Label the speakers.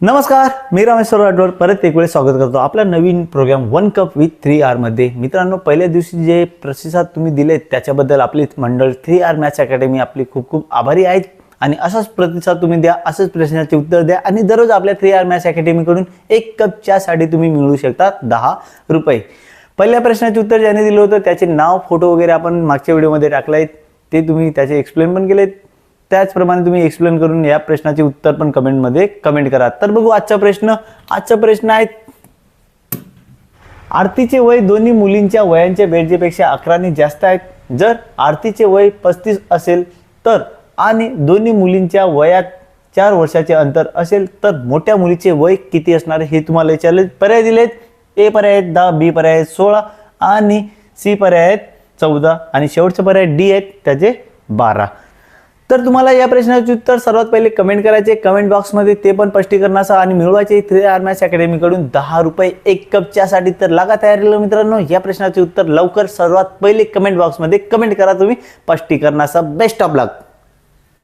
Speaker 1: नमस्कार मी रामेश्वर राठोड. परत एक वेळ स्वागत करतो आपल्या नवीन program one cup with three आरमध्ये मित्रांनो पहिल्या दिवशी जे प्रतिसाद तुम्ही दिले त्याच्याबद्दल आपली मंडळ थ्री आर मॅथ्स अकॅडमी आपली खूप खूप आभारी आहेत. आणि असाच प्रतिसाद तुम्ही द्या असंच प्रश्नाचे उत्तर द्या आणि दररोज आपल्या थ्री आर मॅथ्स अकॅडमीकडून एक कप चहासाठी तुम्ही मिळवू शकता दहा रुपये. पहिल्या प्रश्नाचे उत्तर ज्याने दिलं होतं त्याचे नाव फोटो वगैरे आपण मागच्या व्हिडिओमध्ये टाकलं आहेत ते तुम्ही त्याचे एक्सप्लेन पण केलेत. त्याचप्रमाणे तुम्ही एक्सप्लेन करून या प्रश्नाचे उत्तर पण कमेंटमध्ये कमेंट करा. तर बघू आजचा प्रश्न. आजचा प्रश्न आहे आरतीचे वय दोन्ही मुलींच्या वयांच्या बेरजेपेक्षा अकराने जास्त आहेत. जर आरतीचे वय पस्तीस असेल तर आणि दोन्ही मुलींच्या वयात चार वर्षाचे अंतर असेल तर मोठ्या मुलीचे वय किती असणार हे तुम्हाला विचारले पर्याय दिलेत. ए पर्याय आहेत दहा बी पर्याय आहेत सोळा आणि सी पर्याय आहेत चौदा आणि शेवटचे पर्याय डी आहेत त्याचे बारा. तर तुम्हाला या प्रश्नाचे उत्तर सर्वात पहिले कमेंट करायचे. कमेंट बॉक्समध्ये ते पण स्पष्टीकरणासह आणि मिळवायचे थ्री आर अकॅडमीकडून दहा रुपये एक कप चहासाठी तर लागा तयारीला मित्रांनो या प्रश्नाचे उत्तर लवकर सर्वात पहिले कमेंट बॉक्समध्ये कमेंट करा तुम्ही. स्पष्टीकरणासह बेस्ट ऑफ लक